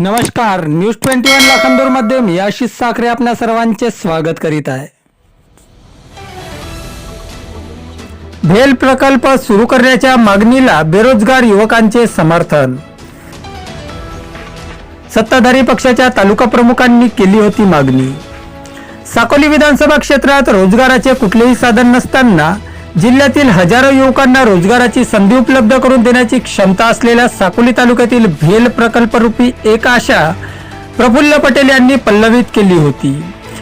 नमस्कार news twenty one लाखांदूरमध्ये मी आशिष साखरे आपल्या सर्वांचे स्वागत करीत आहे. भेल प्रकल्प सुरू करण्याच्या मागणीला बेरोजगार युवकांचे समर्थन. सत्ताधारी पक्षाच्या तालुका प्रमुखांनी केली होती मागणी. साकोली विधानसभा क्षेत्रात रोजगाराचे कुठलेही साधन नसताना जिल्ह्यातील हजारो युवकांना रोजगाराची संधी उपलब्ध करून देण्याची क्षमता असलेल्या साकोली तालुक्यातील भेल प्रकल्परूपी एक आशा प्रफुल्ल पटेल यांनी पल्लवित केली होती.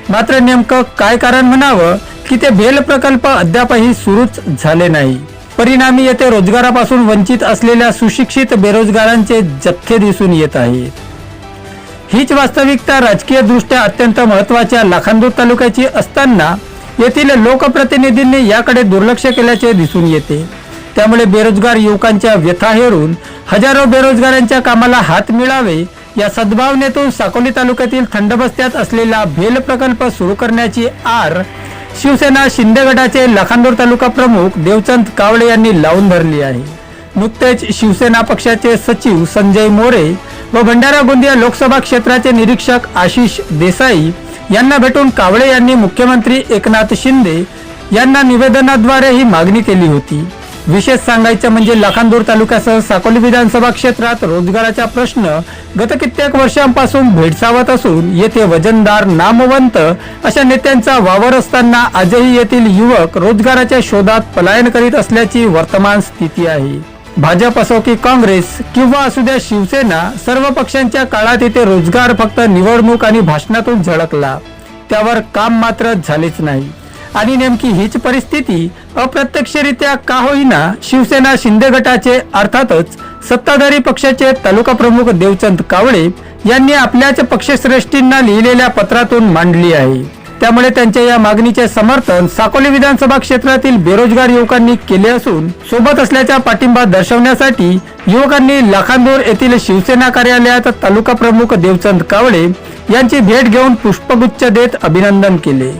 मात्र नेमकं काय कारण म्हणावं की ते भेल प्रकल्प अद्यापही सुरूच झाले नाही. परिणामी येथे रोजगारापासून वंचित असलेल्या सुशिक्षित बेरोजगारांचे जथ्थे दिसून येत आहेत. हीच वास्तविकता राजकीय दृष्ट्या अत्यंत महत्त्वाच्या लाखांदूर तालुक्याची असताना येथील लोकप्रतिनिधींनी याकडे दुर्लक्ष केल्याचे दिसून येते. त्यामुळे बेरोजगार युवकांच्या व्यथा हेरून हजारो बेरोजगारांच्या कामाला हात मिळावे या सद्भावनेतून साकोली तालुक्यातील थंडबस्त्यात असलेला भेल प्रकल्प सुरू करण्याची आर शिवसेना शिंदे गटाचे लाखांदूर तालुका प्रमुख देवचंद कावळे यांनी लावून धरली आहे. नुकतेच शिवसेना पक्षाचे सचिव संजय मोरे व भंडारा गोंदिया लोकसभा क्षेत्राचे निरीक्षक आशिष देसाई यांना भेटून कावळे यांनी मुख्यमंत्री एकनाथ शिंदे यांना निवेदनाद्वारे ही मागणी केली होती. विशेष सांगायचं म्हणजे लाखांदूर तालुक्यासह साकोली विधानसभा क्षेत्रात रोजगाराचा प्रश्न गत कित्येक वर्षांपासून भेडसावत असून येथे वजनदार नामवंत अशा नेत्यांचा वावर असताना आजही येथील युवक रोजगाराच्या शोधात पलायन करीत असल्याची वर्तमान स्थिती आहे. भाजप असो की काँग्रेस किंवा असू द्या शिवसेना सर्व पक्षांच्या काळात येथे रोजगार फक्त निवडणूक आणि भाषणातून झळकला. त्यावर काम मात्र झालेच नाही. आणि नेमकी हीच परिस्थिती अप्रत्यक्षरित्या का होईना शिवसेना शिंदे गटाचे अर्थातच सत्ताधारी पक्षाचे तालुका प्रमुख देवचंद कावळे यांनी आपल्याच पक्षश्रेष्ठींना लिहिलेल्या पत्रातून मांडली आहे. त्यामुळे त्यांच्या या मागणीचे समर्थन साकोली विधानसभा क्षेत्रातील बेरोजगार युवकांनी केले असून सोबत असल्याचा पाठिंबा दर्शवण्यासाठी युवकांनी लाखांदूर येथील शिवसेना कार्यालयात तालुका प्रमुख देवचंद कावळे यांची भेट घेऊन पुष्पगुच्छ देत अभिनंदन केले.